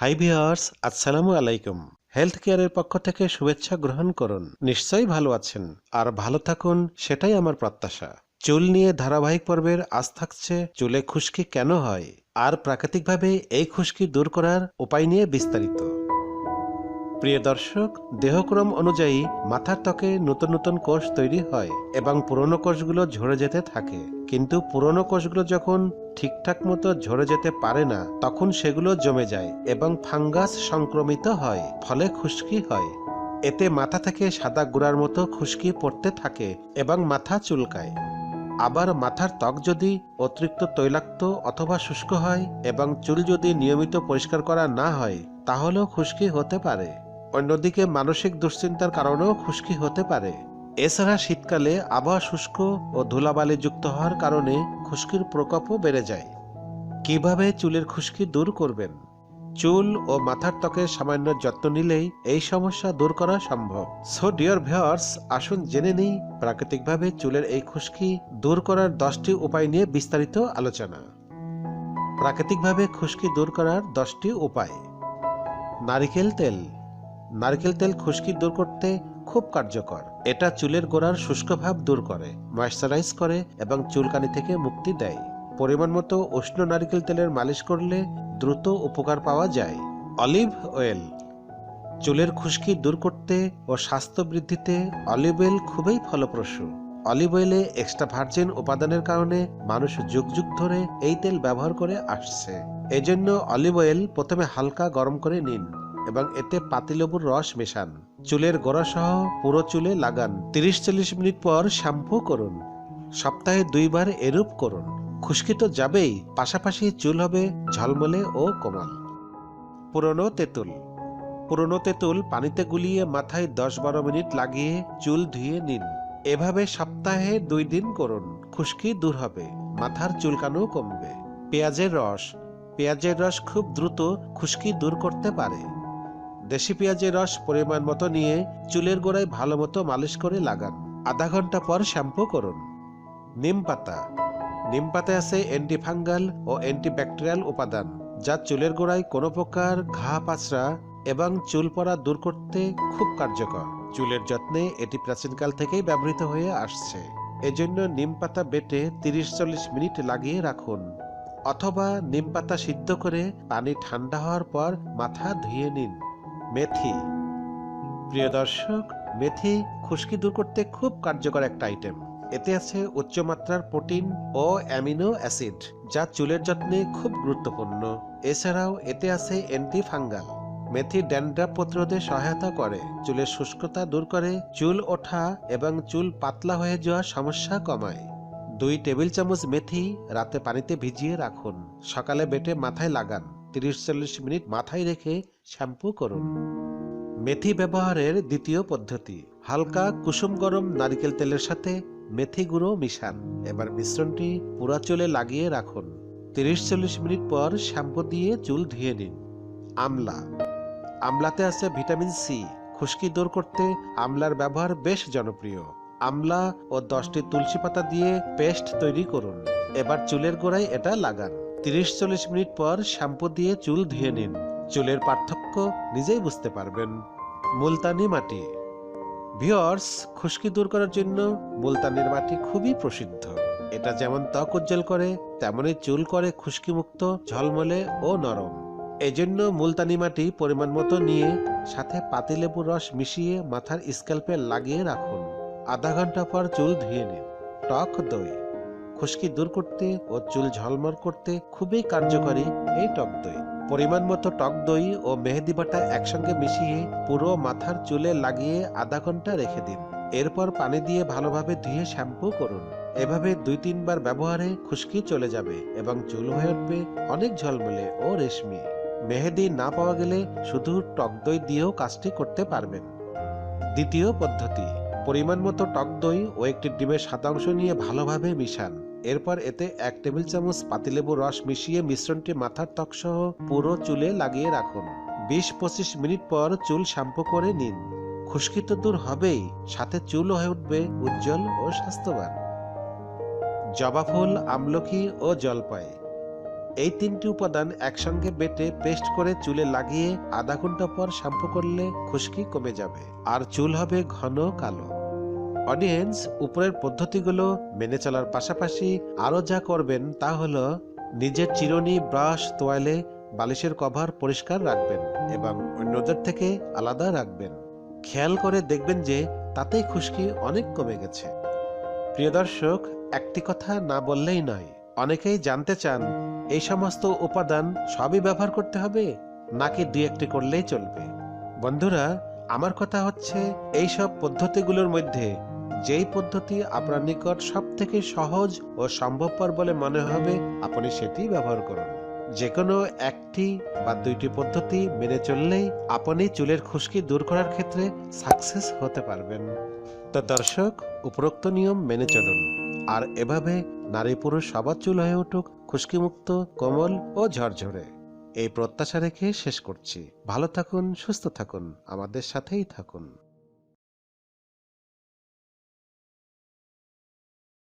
High viewers আসসালামু আলাইকুম। Health কেয়ারের পক্ষ থেকে শুভেচ্ছা গ্রহণ করুন। নিশ্চয়ই ভালো আছেন। আর ভালো থাকুন, সেটাই আমার প্রত্যাশা। চুল নিয়ে ধারাবাহিক পর্বের আজ থাকছে, চুলে খুশকি কেন হয়? আর প্রাকৃতিকভাবে এই খুশকি দূর করার উপায় নিয়ে বিস্তারিত। প্রিয় দর্শক, দেহক্রম অনুযায়ী মাথার ত্বকে নতুন নতুন কোষ তৈরি হয় এবং পুরনো কোষগুলো ঝরে যেতে থাকে। কিন্তু পুরনো কোষগুলো যখন ঠিকঠাক মতো ঝরে যেতে পারে না, তখন সেগুলো জমে যায় এবং ফাঙ্গাস সংক্রমিত হয়, ফলে খুশকি হয়। এতে মাথা থেকে সাদা গুঁড়ার মতো খুশকি পড়তে থাকে এবং মাথা চুলকায়। আবার মাথার ত্বক যদি অতিরিক্ত তৈলাক্ত অথবা শুষ্ক হয় এবং চুল যদি নিয়মিত পরিষ্কার করা না হয়, তাহলেও খুশকি হতে পারে। অন্যদিকে মানসিক দুশ্চিন্তার কারণেও খুশকি হতে পারে। এছাড়া শীতকালে আবহাওয়া শুষ্ক ও ধুলাবালি যুক্ত হওয়ার কারণে খুশকির প্রকোপও বেড়ে যায়। কীভাবে চুলের খুশকি দূর করবেন? চুল ও মাথার ত্বকের সামান্য যত্ন নিলেই এই সমস্যা দূর করা সম্ভব। সো ডিয়ার ভিউয়ার্স আসুন জেনে নিই প্রাকৃতিকভাবে চুলের এই খুশকি দূর করার দশটি উপায় নিয়ে বিস্তারিত আলোচনা। প্রাকৃতিকভাবে খুশকি দূর করার দশটি উপায়। নারিকেল তেল। নারকেল তেল খুশকি দূর করতে খুব কার্যকর। এটা চুলের গোড়ার শুষ্ক ভাব দূর করে ময়শ্চারাইজ করে এবং চুলকানি থেকে মুক্তি দেয়। পরিমাণ মতো উষ্ণ নারকেল তেলের মালিশ করলে দ্রুত উপকার পাওয়া যায়। Olive oil. চুলের খুশকি দূর করতে ও স্বাস্থ্য বৃদ্ধিতে অলিভ অয়েল খুবই ফলপ্রসূ। অলিভ অয়েলে এক্সট্রা ভার্জিন উপাদানের কারণে মানুষ যুগ যুগ ধরে এই তেল ব্যবহার করে আসছে। এজন্য অলিভ অয়েল প্রথমে হালকা গরম করে নিন। এবং এতে পাতিলেবুর রস মেশান। চুলের গোড়া সহ পুরো চুলে লাগান। তিরিশ চল্লিশ মিনিট পর শ্যাম্পু করুন। সপ্তাহে দুইবার এরূপ করুন। খুশকি তো যাবেই, পাশাপাশি চুল হবে ঝলমলে ও কোমল। পুরনো তেঁতুল। পুরনো তেঁতুল পানিতে গুলিয়ে মাথায় দশ বারো মিনিট লাগিয়ে চুল ধুয়ে নিন। এভাবে সপ্তাহে দুই দিন করুন। খুশকি দূর হবে, মাথার চুলকানো কমবে। পেঁয়াজের রস। পেঁয়াজের রস খুব দ্রুত খুশকি দূর করতে পারে। দেশি পেঁয়াজের রস পরিমাণ মতো নিয়ে চুলের গোড়ায় ভালো মতো মালিশ করে লাগান। আধা ঘণ্টা পর শ্যাম্পু করুন। নিম পাতা। নিম পাতায় আছে অ্যান্টিফাঙ্গাল ও অ্যান্টিব্যাকটেরিয়াল উপাদান, যা চুলের গোড়ায় কোনো প্রকার ঘা, পাচড়া এবং চুল পড়া দূর করতে খুব কার্যকর। চুলের যত্নে এটি প্রাচীনকাল থেকেই ব্যবহৃত হয়ে আসছে। এজন্য নিম পাতা বেটে তিরিশ চল্লিশ মিনিট লাগিয়ে রাখুন। অথবা নিম পাতা সিদ্ধ করে পানি ঠান্ডা হওয়ার পর মাথা ধুয়ে নিন। মেথি। প্রিয় দর্শক, মেথি খুশকি দূর করতে খুব কার্যকর একটা আইটেম এতে আছে উচ্চমাত্রার প্রোটিন ও অ্যামিনো অ্যাসিড, যা চুলের যত্নে খুব গুরুত্বপূর্ণ। এছাড়াও এতে আছে অ্যান্টি ফাঙ্গাল মেথি ড্যান্ড্রাফ প্রতিরোধে সহায়তা করে, চুলের শুষ্কতা দূর করে, চুল ওঠা এবং চুল পাতলা হয়ে যাওয়ার সমস্যা কমায়। দুই টেবিল চামচ মেথি রাতে পানিতে ভিজিয়ে রাখুন। সকালে বেটে মাথায় লাগান। তিরিশ চল্লিশ মিনিট মাথায় রেখে শ্যাম্পু করুন। মেথি ব্যবহারের দ্বিতীয় পদ্ধতি, হালকা কুসুম গরম নারকেল তেলের সাথে মেথি গুঁড়ো মিশান। এবার মিশ্রণটি পুরা চুলে লাগিয়ে রাখুন। তিরিশ চল্লিশ মিনিট পর শ্যাম্পু দিয়ে চুল ধুয়ে নিন। আমলা, আমলাতে আছে ভিটামিন সি। খুশকি দূর করতে আমলার ব্যবহার বেশ জনপ্রিয়। আমলা ও দশটি তুলসী পাতা দিয়ে পেস্ট তৈরি করুন। এবার চুলের গোড়ায় এটা লাগান। তিরিশ চল্লিশ মিনিট পর শ্যাম্পু দিয়ে চুল ধুয়ে নিন। চুলের পার্থক্য নিজেই বুঝতে পারবেন। মুলতানি মাটি। ভিওর্স খুশকি দূর করার জন্য মুলতানির মাটি খুবই প্রসিদ্ধ। এটা যেমন ত্বক উজ্জ্বল করে, তেমনই চুল করে খুশকি মুক্ত ঝলমলে ও নরম। এজন্য মুলতানি মাটি পরিমাণ মতো নিয়ে সাথে পাতিলেবুর রস মিশিয়ে মাথার স্ক্যাল্পে লাগিয়ে রাখুন। আধা ঘণ্টা পর চুল ধুয়ে নিন। টক দই। খুশকি দূর করতে ও চুল ঝলমল করতে খুবই কার্যকরী এই টক দই। পরিমাণ মতো টক দই ও মেহেদি বাটা একসঙ্গে মিশিয়ে পুরো মাথার চুলে লাগিয়ে আধা ঘণ্টা রেখে দিন। এরপর পানি দিয়ে ভালোভাবে ধুয়ে শ্যাম্পু করুন। এভাবে দুই তিনবার ব্যবহারে খুশকি চলে যাবে এবং চুল হয়ে উঠবে অনেক ঝলমলে ও রেশমি। মেহেদি না পাওয়া গেলে শুধু টক দই দিয়েও কাজটি করতে পারবেন। দ্বিতীয় পদ্ধতি পরিমাণ মতো টক দই ও একটি ডিমের অংশ নিয়ে ভালোভাবে মিশান। এরপর এতে এক টেবিল চামচ পাতিলেবু রস মিশিয়ে মিশ্রণটি মাথার ত্বক সহ পুরো চুলে লাগিয়ে রাখুন। বিশ পঁচিশ মিনিট পর চুল শ্যাম্পু করে নিন। খুশকি তো দূর হবেই, সাথে চুল হয়ে উঠবে উজ্জ্বল ও স্বাস্থ্যবান। জবা ফুল আমলকি ও জলপাই। এই তিনটি উপাদান একসঙ্গে বেটে পেস্ট করে চুলে লাগিয়ে আধা ঘণ্টা পর শ্যাম্পু করলে খুশকি কমে যাবে। আর চুল হবে ঘন কালো। অডিয়েন্স উপরের পদ্ধতিগুলো মেনে চলার পাশাপাশি আরও যা করবেন তা হলো নিজের চিরুনি ব্রাশ তোয়ালে বালিশের কভার পরিষ্কার রাখবেন এবং অন্যদের থেকে আলাদা রাখবেন। খেয়াল করে দেখবেন যে তাতেই খুশকি অনেক কমে গেছে। প্রিয় দর্শক, একটি কথা না বললেই নয়। অনেকেই জানতে চান এই সমস্ত উপাদান সবই ব্যবহার করতে হবে? নাকি দুই একটি করলেই চলবে? বন্ধুরা, আমার কথা হচ্ছে এই সব পদ্ধতিগুলোর মধ্যে যেই পদ্ধতি আপনার নিকট সব থেকে সহজ ও সম্ভবপর বলে মনে হবে, আপনি সেটি ব্যবহার করুন। যে কোনো একটি বা দুইটি পদ্ধতি মেনে চললেই আপনি চুলের খুশকি দূর করার ক্ষেত্রে সাকসেস হতে পারবেন। তো দর্শক, উপরোক্ত নিয়ম মেনে চলুন। আর এভাবে নারী পুরুষ সবার চুল হয়ে উঠুক খুশকিমুক্ত, কোমল ও ঝরঝরে। এই প্রত্যাশা রেখে শেষ করছি। ভালো থাকুন, সুস্থ থাকুন, আমাদের সাথেই থাকুন।